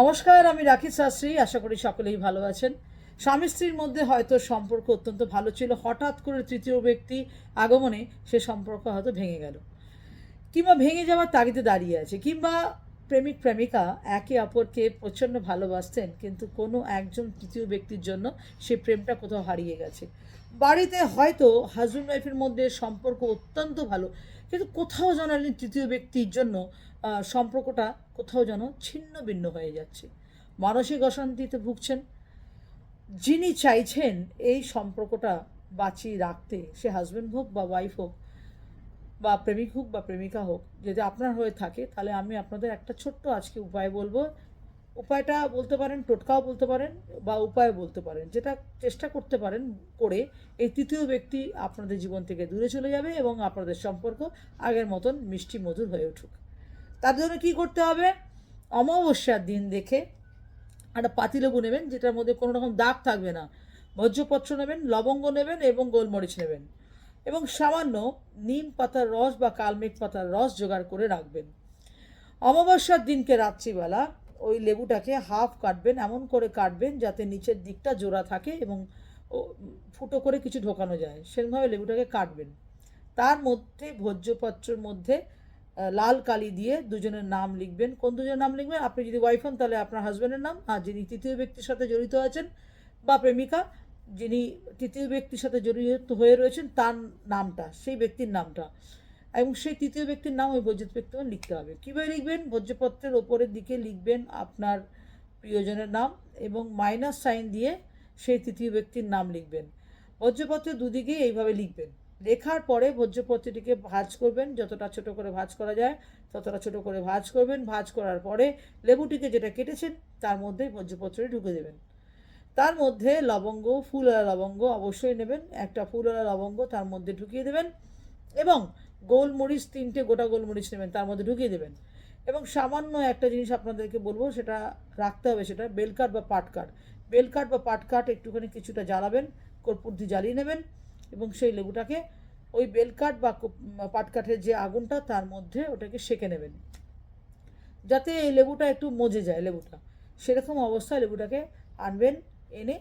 নমস্কার, আমি রাখি শাস্ত্রী। আশা করি সকলেই ভালো আছেন। স্বামী স্ত্রীর মধ্যে হয়তো সম্পর্ক অত্যন্ত ভালো ছিল। হঠাৎ করে তৃতীয় ব্যক্তি আগমনে সে সম্পর্ক হয়তো ভেঙে গেল। কিংবা ভেঙে যাওয়ার তাগিদে দাঁড়িয়ে আছে, কিংবা প্রেমিক প্রেমিকা একে অপরকে প্রচণ্ড ভালোবাসতেন, কিন্তু কোনো একজন তৃতীয় ব্যক্তির জন্য সে প্রেমটা কোথাও হারিয়ে গেছে। বাড়িতে হয়তো হাজব্যান্ড ওয়াইফের মধ্যে সম্পর্ক অত্যন্ত ভালো, কিন্তু কোথাও যেন তৃতীয় ব্যক্তির জন্য সম্পর্কটা কোথাও যেন ছিন্ন ভিন্ন হয়ে যাচ্ছে। মানসিক অশান্তিতে ভুগছেন। যিনি চাইছেন এই সম্পর্কটা বাঁচিয়ে রাখতে, সে হাজব্যান্ড হোক বা ওয়াইফ হোক বা প্রেমিক হোক বা প্রেমিকা হোক, যদি আপনার হয়ে থাকে, তাহলে আমি আপনাদের একটা ছোট্ট আজকে উপায় বলব। উপায়টা বলতে পারেন, টোটকাও বলতে পারেন, বা উপায় বলতে পারেন। যেটা চেষ্টা করতে পারেন করে, এই তৃতীয় ব্যক্তি আপনাদের জীবন থেকে দূরে চলে যাবে এবং আপনাদের সম্পর্ক আগের মতন মিষ্টি মধুর হয়ে উঠুক। তার জন্য কী করতে হবে? অমাবস্যার দিন দেখে একটা পাতিলেবু নেবেন, যেটার মধ্যে কোনো রকম দাগ থাকবে না। ভোজ্যপত্র নেবেন, লবঙ্গ নেবেন এবং গোলমরিচ নেবেন। এবং সামান্য নিম পাতার রস বা কালমেঘ পাতার রস জোগাড় করে রাখবেন। অমাবস্যার দিনকে রাত্রিবেলা ওই লেবুটাকে হাফ কাটবেন, এমন করে কাটবেন যাতে নিচের দিকটা জোড়া থাকে এবং ফুটো করে কিছু ঢোকানো যায়। সেরকমভাবে লেবুটাকে কাটবেন। তার মধ্যে ভোজ্যপত্রের মধ্যে লাল কালি দিয়ে দুজনের নাম লিখবেন। কোন দুজনের নাম লিখবেন? আপনি যদি ওয়াইফ হন তাহলে আপনার হাজব্যান্ডের নাম, আর যিনি তৃতীয় ব্যক্তির সাথে জড়িত আছেন বা প্রেমিকা যিনি তৃতীয় ব্যক্তির সাথে জড়িত হয়ে রয়েছেন, তার নামটা, সেই ব্যক্তির নামটা। এবং সেই তৃতীয় ব্যক্তির নাম ওই ভোজ্যপত্রে লিখতে হবে। কীভাবে লিখবেন? ভোজ্যপত্রের ওপরের দিকে লিখবেন আপনার প্রিয়জনের নাম এবং মাইনাস সাইন দিয়ে সেই তৃতীয় ব্যক্তির নাম লিখবেন। ভোজ্যপত্রের দুদিকেই এইভাবে লিখবেন। লেখার পরে ভোজ্যপত্রটিকে ভাঁজ করবেন। যতটা ছোট করে ভাঁজ করা যায়, ততটা ছোট করে ভাঁজ করবেন। ভাঁজ করার পরে লেবুটিকে যেটা কেটেছেন, তার মধ্যে ভোজ্যপত্রটি ঢুকে দেবেন। তার মধ্যে লবঙ্গ, ফুলওয়ালা লবঙ্গ অবশ্যই নেবেন। একটা ফুলওয়ালা লবঙ্গ তার মধ্যে ঢুকিয়ে দেবেন এবং গোলমরিচ, তিনটে গোটা গোলমরিচ নেবেন, তার মধ্যে ঢুকিয়ে দেবেন। এবং সামান্য একটা জিনিস আপনাদেরকে বলব, সেটা রাখতে হবে সেটা, বেলকাঠ বা পাটকাঠ। বেলকাঠ বা পাটকাঠ একটুখানি কিছুটা জ্বালাবেন কর্পূর দিয়ে জ্বালিয়ে নেবেন এবং সেই লেবুটাকে ওই বেলকাঠ বা পাটকাঠের যে আগুনটা, তার মধ্যে ওটাকে সেঁকে নেবেন। যাতে এই লেবুটা একটু মজে যায়, লেবুটা। সেরকম অবস্থায় লেবুটাকে আনবেন। এনে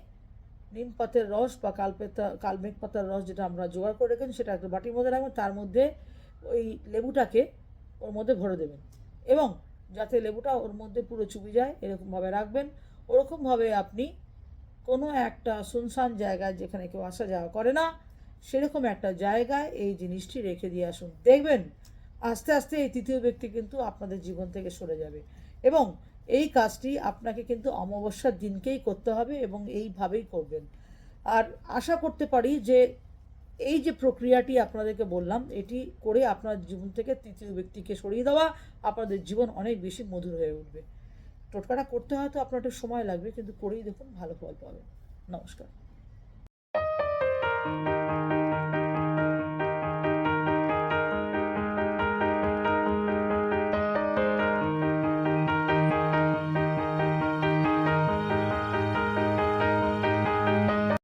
নিম পাতের রস বা কালপেতা, কালমেঘ পাতার রস যেটা আমরা জোগাড় করে রেখেন সেটা একটা বাটির মধ্যে রাখবেন, তার মধ্যে ওই লেবুটাকে ওর মধ্যে ভরে দেবেন। এবং যাতে লেবুটা ওর মধ্যে পুরো চুপি যায়, এরকমভাবে রাখবেন। ওরকমভাবে আপনি কোনো একটা শুনশান জায়গায় যেখানে কেউ আসা যাওয়া করে না, সেরকম একটা জায়গায় এই জিনিসটি রেখে দিয়ে আসুন। দেখবেন, আস্তে আস্তে এই তৃতীয় ব্যক্তি কিন্তু আপনাদের জীবন থেকে সরে যাবে। এবং এই কাজটি আপনাকে কিন্তু অমাবস্যার দিনকেই করতে হবে এবং এইভাবেই করবেন। আর আশা করতে পারি যে এই যে প্রক্রিয়াটি আপনাদেরকে বললাম, এটি করে আপনার জীবন থেকে তৃতীয় ব্যক্তিকে সরিয়ে দেওয়া আপনাদের জীবন অনেক বেশি মধুর হয়ে উঠবে। টোটকাটা করতে হয়তো আপনার একটু সময় লাগবে, কিন্তু করেই দেখুন, ভালো ফল পাবেন। নমস্কার।